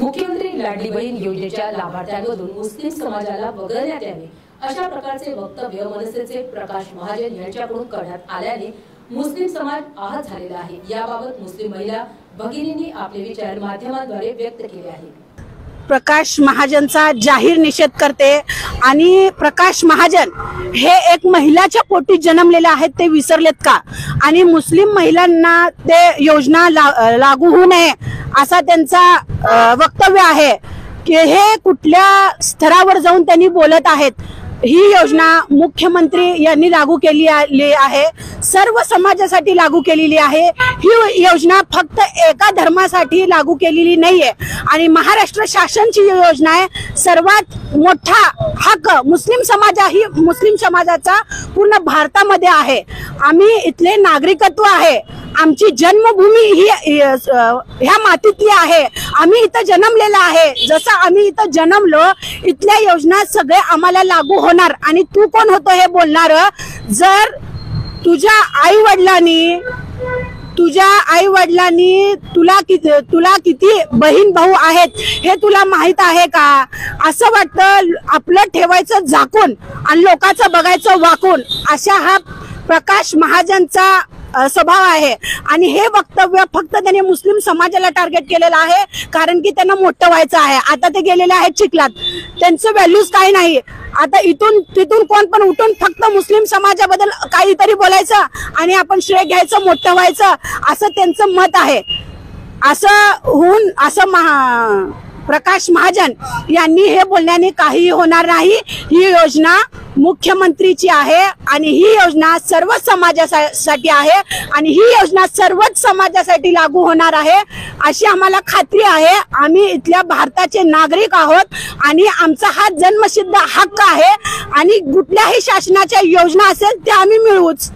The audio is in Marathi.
मुख्यमंत्री लाडली बहीण योजनेच्या लाभार्थ्यांमधून मुस्लिम समाजाला वगळण्यात यावे अशा प्रकारचे वक्तव्य मनसेचे प्रकाश महाजन यांच्याकडून करण्यात आल्याने मुस्लिम समाज आहत झालेला आहे. याबाबत मुस्लिम महिला भगिनींनी आपले विचार माध्यमांद्वारे व्यक्त केले आहेत. प्रकाश महाजनचा जाहीर निषेध करते आणि प्रकाश महाजन हे एक महिलाच्या पोटी जन्मलेले आहेत ते विसरलेत का? आणि मुस्लिम महिलांना ते योजना ला- लागू होऊ नये असा त्यांचा वक्तव्य आहे. की हे कुठल्या स्तरावर जाऊन त्यांनी बोलत आहेत? ही योजना मुख्यमंत्री यांनी लागू केली आहे. सर्व समाजासाठी लागू केलेली आहे. ही योजना फक्त एका धर्मासाठी लागू केलेली नाहीये. आणि महाराष्ट्र शासनची योजना आहे. सर्वात मोठा हक्क मुस्लिम समाज ही मुस्लिम समाजाचा पूर्ण भारतामध्ये आहे. आम्ही इथले नागरिकत्व आहे. आमची जन्मभूमी ही ह्या मातीतली आहे. आम्ही इथं जन्मलेला आहे. जसं आम्ही इथं जन्मलो इथल्या योजना सगळे आम्हाला लागू होणार. आणि तू कोण होतो हे बोलणार? जर तुझ्या आई वडिलांनी तुझ्या आई वडिलांनी तुला किती तुला किती बहीण भाऊ आहेत हे तुला माहीत आहे का? असं वाटतं आपलं ठेवायचं झाकून आणि लोकांचं बघायचं वाकून. अशा हा प्रकाश महाजनचा स्वभाव आहे. आणि हे वक्तव्य फक्त त्यांनी मुस्लिम समाजाला टार्गेट केलेलं आहे कारण की त्यांना मोठं व्हायचं आहे. आता ते गेलेले आहेत चिखलात. त्यांचं व्हॅल्यूज काही नाही. आता इथून तिथून कोण पण उठून फक्त मुस्लिम समाजाबद्दल काहीतरी बोलायचं आणि आपण श्रेय घ्यायचं मोठं व्हायचं असं त्यांचं मत आहे. असं होऊन असं महा प्रकाश महाजन यांनी हे बोलण्याने काही होणार नाही. ही योजना मुख्यमंत्रीची आहे आणि ही योजना सर्व समाजासाठी आहे आणि ही योजना सर्वच समाजासाठी लागू होणार आहे. अशी आम्हाला खात्री आहे. आम्ही इथल्या भारताचे नागरिक आहोत आणि आमचा हा जन्मसिद्ध हक्क आहे आणि कुठल्याही शासनाच्या योजना असेल त्या आम्ही मिळवूच.